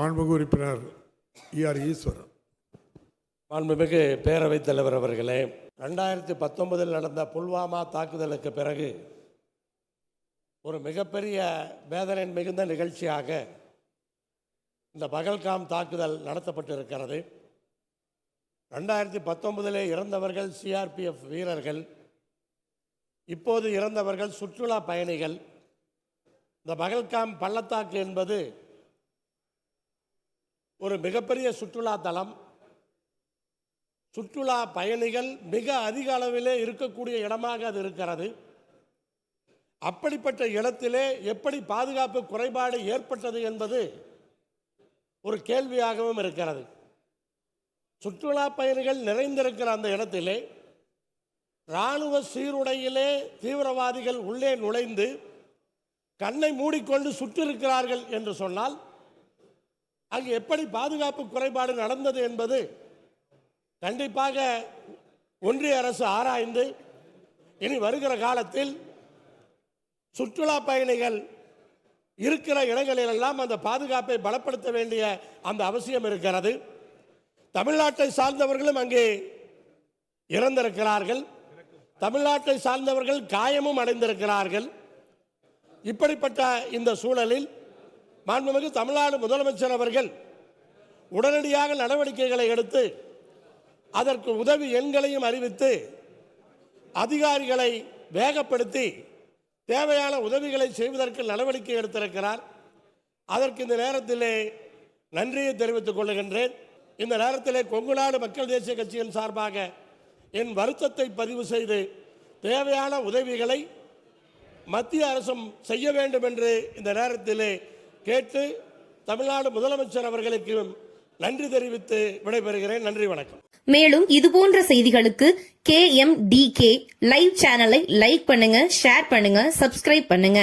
மாண்புமிகு உறுப்பினர் இஆர் ஈஸ்வரன். மாண்புமிகு பேரவைத் தலைவர் அவர்களே ரெண்டாயிரத்தி பத்தொன்பதில் நடந்த புல்வாமா தாக்குதலுக்கு பிறகு ஒரு மிகப்பெரிய வேதனை மிகுந்த நிகழ்ச்சியாக இந்த பகல்காம் தாக்குதல் நடத்தப்பட்டிருக்கிறது. ரெண்டாயிரத்தி பத்தொன்பதிலே இறந்தவர்கள் சிஆர்பிஎஃப் வீரர்கள் இப்போது இறந்தவர்கள் சுற்றுலா பயணிகள். இந்த பகல்காம் பள்ளத்தாக்கு என்பது ஒரு மிகப்பெரிய சுற்றுலா தலம். சுற்றுலா பயணிகள் மிக அதிக அளவிலே இருக்கக்கூடிய இடமாக அது இருக்கிறது. அப்படிப்பட்ட இடத்திலே எப்படி பாதுகாப்பு குறைபாடு ஏற்பட்டது என்பது ஒரு கேள்வியாகவும் இருக்கிறது. சுற்றுலா பயணிகள் நிறைந்திருக்கிற அந்த இடத்திலே இராணுவ சீருடையிலே தீவிரவாதிகள் உள்ளே நுழைந்து கண்ணை மூடிக்கொண்டு சுற்றிருக்கிறார்கள் என்று சொன்னால் அங்கு எப்படி பாதுகாப்பு குறைபாடு நடந்தது என்பது கண்டிப்பாக ஒன்றிய அரசு ஆராய்ந்து இனி வருகிற காலத்தில் சுற்றுலா பயணிகள் இருக்கிற இடங்களிலெல்லாம் அந்த பாதுகாப்பை பலப்படுத்த வேண்டிய அந்த அவசியம் இருக்கிறது. தமிழ்நாட்டை சார்ந்தவர்களும் அங்கே இறந்திருக்கிறார்கள். தமிழ்நாட்டை சார்ந்தவர்கள் காயமும் அடைந்திருக்கிறார்கள். இப்படிப்பட்ட இந்த சூழலில் மாண்புமிகு தமிழ்நாடு முதலமைச்சர் அவர்கள் உடனடியாக நடவடிக்கைகளை எடுத்து அதற்கு உதவி எண்களையும் அறிவித்து அதிகாரிகளை வேகப்படுத்தி தேவையான உதவிகளை செய்வதற்கு நடவடிக்கை எடுத்திருக்கிறார். அதற்கு இந்த நேரத்திலே நன்றியை தெரிவித்துக் கொள்ளுகின்றேன் இந்த நேரத்திலே கொங்குநாடு மக்கள் தேசிய கட்சியின் சார்பாக என் வருத்தத்தை பதிவு செய்து தேவையான உதவிகளை மத்திய அரசும் செய்ய வேண்டும் என்று இந்த நேரத்திலே கேட்டு தமிழ்நாடு முதலமைச்சர் அவர்களுக்கு நன்றி தெரிவித்து விடைபெறுகிறேன். நன்றி வணக்கம். மேலும் இதுபோன்ற செய்திகளுக்கு K M D K live சேனலை லைக் பண்ணுங்க ஷேர் பண்ணுங்க சப்ஸ்கிரைப் பண்ணுங்க.